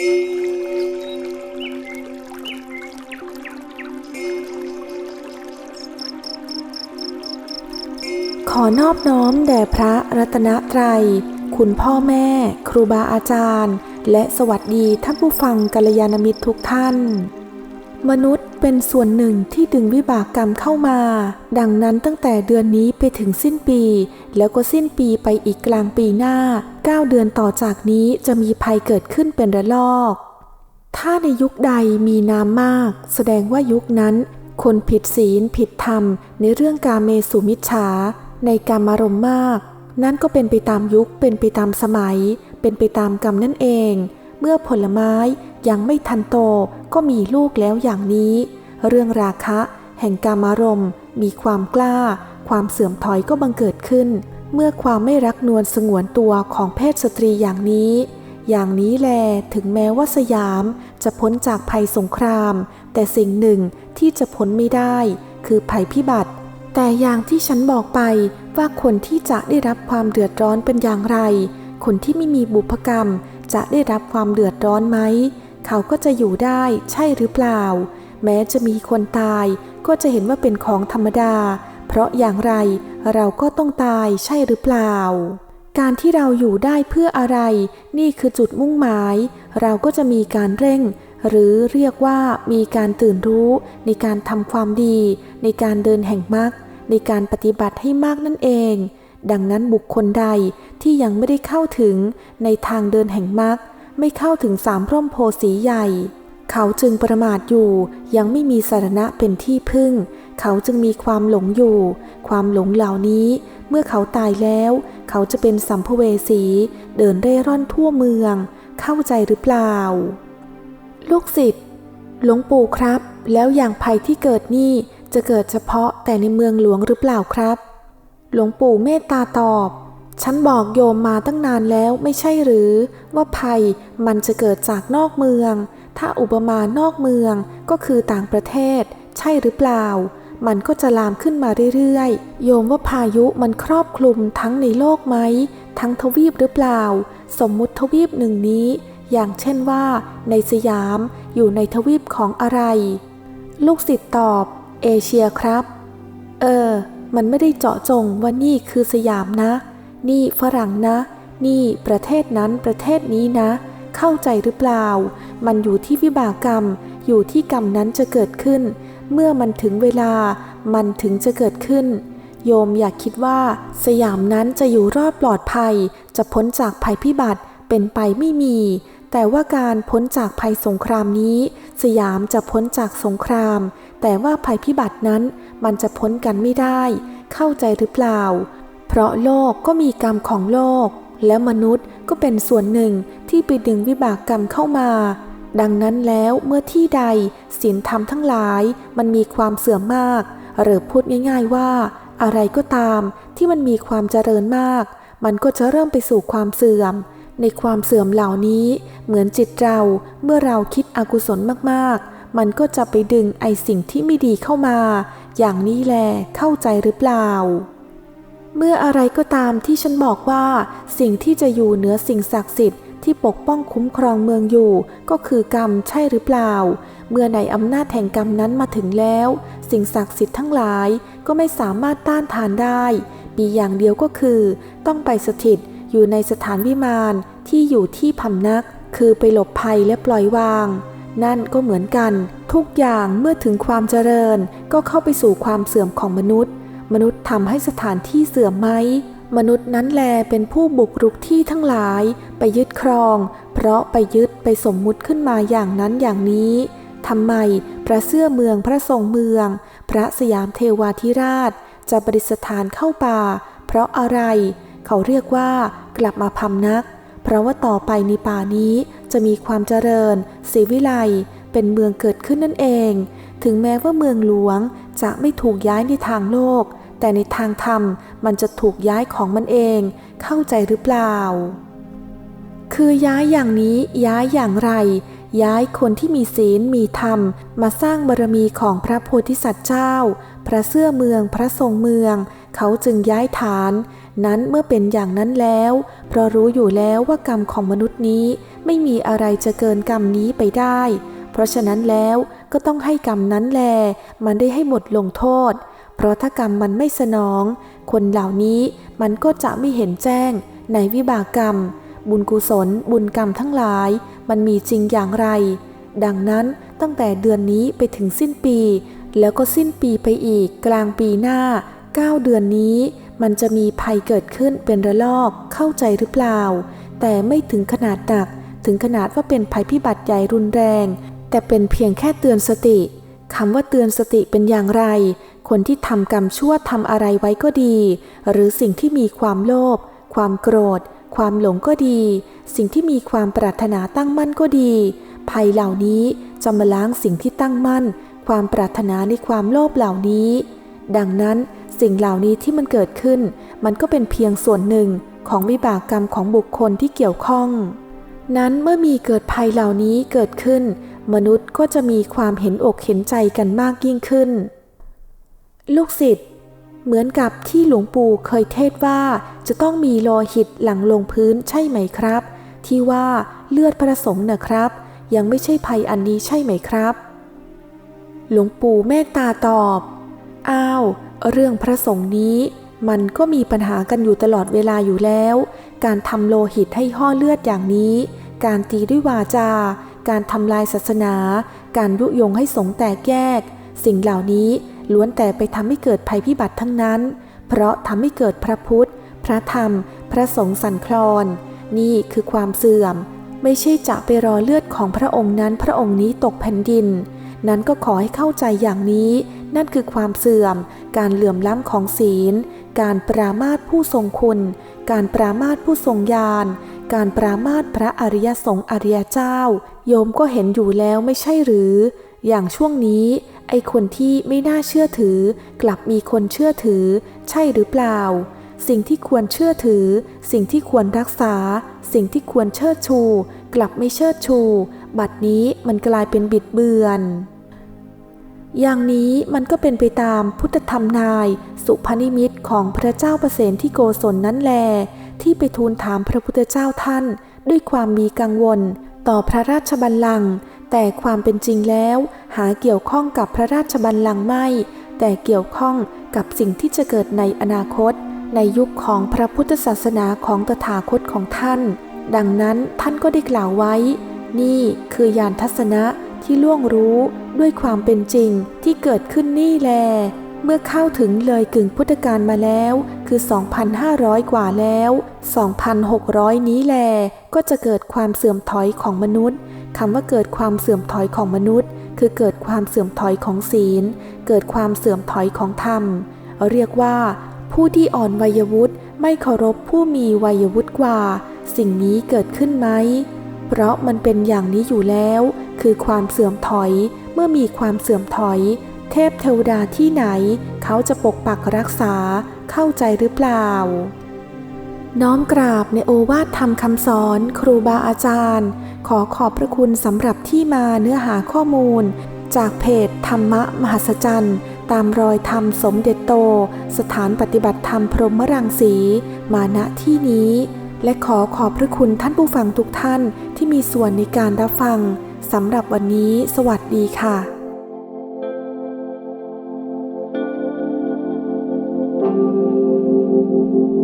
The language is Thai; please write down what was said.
ขอนอบน้อมแด่พระรัตนตรัย คุณพ่อแม่ ครูบาอาจารย์ และสวัสดีท่านผู้ฟังกัลยาณมิตรทุกท่าน มนุษย์เป็นส่วนหนึ่งที่ดึงวิบากกรรมเข้ามา ดังนั้นตั้งแต่เดือนนี้ไปถึงสิ้นปี แล้วก็สิ้นปีไปอีกกลางปีหน้า 9 เดือนต่อจากนี้จะมีภัยเกิดขึ้นเป็นระลอก ถ้าในยุคใดมีน้ำมาก แสดงว่ายุคนั้น คนผิดศีลผิดธรรม ในเรื่องการเมสุมิจฉา ในการมารมมาก นั่นก็เป็นไปตามยุคเป็นไปตามสมัย เป็นไปตามกรรมนั่นเอง เมื่อผลไม้ ยังไม่ทันโตก็มีลูกแล้วอย่างนี้ เรื่องราคะ แห่งกามารมณ์มีความกล้า ความเสื่อมถอยก็บังเกิดขึ้น เมื่อความไม่รักนวลสงวนตัวของเพศสตรีอย่างนี้ อย่างนี้แลถึงแม้ว่าสยามจะพ้นจากภัยสงคราม แต่สิ่งหนึ่งที่จะพ้นไม่ได้ คือภัยพิบัติ แต่อย่างที่ฉันบอกไปว่าคนที่จะได้รับความเดือดร้อนเป็นอย่างไร คนที่ไม่มีบุพกรรมจะได้รับความเดือดร้อนไหม เขาก็จะอยู่ได้ใช่หรือเปล่า แม้จะมีคนตายก็จะเห็นว่าเป็นของธรรมดา เพราะอย่างไรเราก็ต้องตายใช่หรือเปล่า การที่เราอยู่ได้เพื่ออะไร นี่คือจุดมุ่งหมาย เราก็จะมีการเร่ง หรือเรียกว่ามีการตื่นรู้ ในการทำความดี ในการเดินแห่งมรรคในการปฏิบัติให้มากนั่นเอง ดังนั้นบุคคลใดที่ยังไม่ได้เข้าถึงในทางเดินแห่งมรรค ไม่เข้าถึงสามร่มโพสีใหญ่ เขาจึงประมาทอยู่ยังไม่มีสารณะเป็นที่พึ่ง เขาจึงมีความหลงอยู่ ความหลงเหล่านี้ เมื่อเขาตายแล้ว เขาจะเป็นสัมภเวสี เดินเร่ร่อนทั่วเมือง เข้าใจหรือเปล่า ลูกศิษย์หลวงปู่ครับ แล้วอย่างภัยที่เกิดนี่จะเกิดเฉพาะแต่ในเมืองหลวงหรือเปล่าครับ หลวงปู่เมตตาตอบ ฉันบอกโยมมาตั้งนานแล้วไม่ใช่หรือ ว่าภัยมันจะเกิดจากนอกเมือง ถ้าอุปมานอกเมืองก็คือต่างประเทศ ใช่หรือเปล่า มันก็จะลามขึ้นมาเรื่อยๆ โยมว่าพายุมันครอบคลุมทั้งในโลกไหม ทั้งทวีปหรือเปล่า สมมุติทวีปหนึ่งนี้ อย่างเช่นว่า ในสยามอยู่ในทวีปของอะไร ลูกศิษย์ตอบ เอเชียครับ เออ มันไม่ได้เจาะจงว่านี่คือสยามนะ นี่ฝรั่งนะ นี่ประเทศนั้นประเทศนี้นะ เข้าใจหรือเปล่า มันอยู่ที่วิบากกรรม อยู่ที่กรรมนั้นจะเกิดขึ้น เมื่อมันถึงเวลา มันถึงจะเกิดขึ้น โยมอยากคิดว่า สยามนั้นจะอยู่รอดปลอดภัย จะพ้นจากภัยพิบัติเป็นไปไม่มี แต่ว่าการพ้นจากภัยสงครามนี้ สยามจะพ้นจากสงคราม แต่ว่าภัยพิบัตินั้นมันจะพ้นกันไม่ได้ เข้าใจหรือเปล่า เพราะโลกก็มีกรรมของโลก และมนุษย์ก็เป็นส่วนหนึ่งที่ไปดึงวิบากกรรมเข้ามา ดังนั้นแล้วเมื่อที่ใดศีลธรรมทั้งหลายมันมีความเสื่อมมาก หรือพูดง่ายๆว่า อะไรก็ตามที่มันมีความเจริญมาก มันก็จะเริ่มไปสู่ความเสื่อม ในความเสื่อมเหล่านี้ เหมือนจิตเราเมื่อเราคิดอกุศลมากๆ มันก็จะไปดึงไอสิ่งที่ไม่ดีเข้ามา อย่างนี้แลเข้าใจหรือเปล่า เมื่ออะไรก็ตามที่ฉันบอกว่า สิ่งที่จะอยู่เหนือสิ่งศักดิ์สิทธิ์ที่ปกป้องคุ้มครองเมืองอยู่ ก็คือกรรมใช่หรือเปล่า เมื่อในอำนาจแห่งกรรมนั้นมาถึงแล้ว สิ่งศักดิ์สิทธิ์ทั้งหลายก็ไม่สามารถต้านทานได้มีอย่างเดียวก็คือ ต้องไปสถิตอยู่ในสถานวิมานที่อยู่ที่พำนัก คือไปหลบภัยและปล่อยวาง นั่นก็เหมือนกัน ทุกอย่างเมื่อถึงความเจริญก็เข้าไปสู่ความเสื่อมของมนุษย์ มนุษย์ทำให้สถานที่เสื่อมไหม มนุษย์นั้นแลเป็นผู้บุกรุกที่ทั้งหลาย ไปยึดครอง เพราะไปยึดไปสมมุติขึ้นมาอย่างนั้นอย่างนี้ทำไมพระเสื้อเมืองพระทรงเมือง พระสยามเทวาธิราช จะบริสถานเข้าป่า เพราะอะไร เขาเรียกว่ากลับมาพำนัก เพราะว่าต่อไปในป่านี้จะมีความเจริญศรีวิไลเป็นเมืองเกิดขึ้นนั่นเอง ถึงแม้ว่าเมืองหลวงจะไม่ถูกย้ายในทางโลก แต่ในทางธรรมมันจะถูกย้ายของมันเอง เข้าใจหรือเปล่า คือย้ายอย่างนี้ย้ายอย่างไร ย้ายคนที่มีศีลมีธรรม มาสร้างบารมีของพระโพธิสัตว์เจ้า พระเสื้อเมืองพระทรงเมือง เขาจึงย้ายฐาน นั้นเมื่อเป็นอย่างนั้นแล้ว เพราะรู้อยู่แล้วว่ากรรมของมนุษย์นี้ ไม่มีอะไรจะเกินกรรมนี้ไปได้ เพราะฉะนั้นแล้วก็ต้องให้กรรมนั้นแล มันได้ให้หมดลงโทษ เพราะถ้ากรรมมันไม่สนอง คนเหล่านี้มันก็จะไม่เห็นแจ้งในวิบากกรรม บุญกุศล บุญกรรมทั้งหลาย มันมีจริงอย่างไร ดังนั้นตั้งแต่เดือนนี้ไปถึงสิ้นปี แล้วก็สิ้นปีไปอีกกลางปีหน้า 9 เดือนนี้ มันจะมีภัยเกิดขึ้นเป็นระลอกเข้าใจหรือเปล่า แต่ไม่ถึงขนาดหนัก ถึงขนาดว่าเป็นภัยพิบัติใหญ่รุนแรง แต่เป็นเพียงแค่เตือนสติ คำว่าเตือนสติเป็นอย่างไร คนที่ทำกรรมชั่วทำอะไรไว้ก็ดี หรือสิ่งที่มีความโลภ ความโกรธ ความหลงก็ดี สิ่งที่มีความปรารถนาตั้งมั่นก็ดี ภัยเหล่านี้จะมาล้างสิ่งที่ตั้งมั่น ความปรารถนาในความโลภเหล่านี้ ดังนั้นสิ่งเหล่านี้ที่มันเกิดขึ้น มันก็เป็นเพียงส่วนหนึ่งของวิบากกรรมของบุคคลที่เกี่ยวข้อง นั้นเมื่อมีเกิดภัยเหล่านี้เกิดขึ้น มนุษย์ก็จะมีความเห็นอกเห็นใจกันมากยิ่งขึ้น ลูกศิษย์เหมือนกับที่หลวงปู่เคยเทศว่าจะต้องมีโลหิตหลังลงพื้นใช่ไหมครับ ที่ว่าเลือดพระสงฆ์นะครับ ยังไม่ใช่ภัยอันนี้ใช่ไหมครับ หลวงปู่เมตตาตอบ อ้าว เรื่องพระสงฆ์นี้ มันก็มีปัญหากันอยู่ตลอดเวลาอยู่แล้ว การทำโลหิตให้ห่อเลือดอย่างนี้ การตีด้วยวาจา การทำลายศาสนา การยุยงให้สงแตกแยก สิ่งเหล่านี้ล้วนแต่ไปทำให้เกิดภัยพิบัติทั้งนั้น เพราะทำให้เกิดพระพุทธ พระธรรม พระสงฆ์สันคลอน นี่คือความเสื่อม ไม่ใช่จะไปรอเลือดของพระองค์นั้นพระองค์นี้ตกแผ่นดิน นั้นก็ขอให้เข้าใจอย่างนี้ นั่นคือความเสื่อม การเหลื่อมล้ำของศีล การปรามาสผู้ทรงคุณ การปรามาสผู้ทรงญาณการปรามาสพระอริยสงฆ์อริยเจ้า โยมก็เห็นอยู่แล้วไม่ใช่หรือ อย่างช่วงนี้ ไอคนที่ไม่น่าเชื่อถือ กลับมีคนเชื่อถือ ใช่หรือเปล่า สิ่งที่ควรเชื่อถือ สิ่งที่ควรรักษา สิ่งที่ควรเชิดชู กลับไม่เชิดชู บัดนี้มันกลายเป็นบิดเบือน อย่างนี้มันก็เป็นไปตามพุทธธรรมนาย สุพนิมิตของพระเจ้าประเสนที่โกศลนั่นแล ที่ไปทูลถามพระพุทธเจ้าท่าน ด้วยความมีกังวล ต่อพระราชบัลลังก์แต่ความเป็นจริงแล้ว หาเกี่ยวข้องกับพระราชบัลลังก์ไม่ แต่เกี่ยวข้องกับสิ่งที่จะเกิดในอนาคต ในยุคของพระพุทธศาสนาของตถาคตของท่าน ดังนั้นท่านก็ได้กล่าวไว้ นี่คือยานทัศนะที่ล่วงรู้ด้วยความเป็นจริงที่เกิดขึ้นนี่แล มื่อเข้าถึงเลยกึ่งพุทธกาลมาแล้วคือ 2,500 กว่าแล้ว 2,600 นี้แล ก็จะเกิดความเสื่อมถอยของมนุษย์คำว่าเกิดความเสื่อมถอยของมนุษย์ คือเกิดความเสื่อมถอยของศีล เกิดความเสื่อมถอยของธรรม เรียกว่า ผู้ที่อ่อนวัยวุฒิไม่เคารพผู้มีวัยวุฒิกว่า สิ่งนี้เกิดขึ้นไหม เพราะมันเป็นอย่างนี้อยู่แล้ว คือความเสื่อมถอย เมื่อมีความเสื่อมถอย เทพเทวดาที่ไหน เขาจะปกปักรักษาเข้าใจหรือเปล่า น้อมกราบในโอวาทธรรมคำสอนครูบาอาจารย์ ขอขอบพระคุณสำหรับที่มาเนื้อหาข้อมูล จากเพจธรรมะมหัศจรรย์ ตามรอยธรรมสมเด็จโต สถานปฏิบัติธรรมพรหมรังสีมาณที่นี้และขอขอบพระคุณท่านผู้ฟังทุกท่านที่มีส่วนในการรับฟัง สำหรับวันนี้สวัสดีค่ะ Thank you.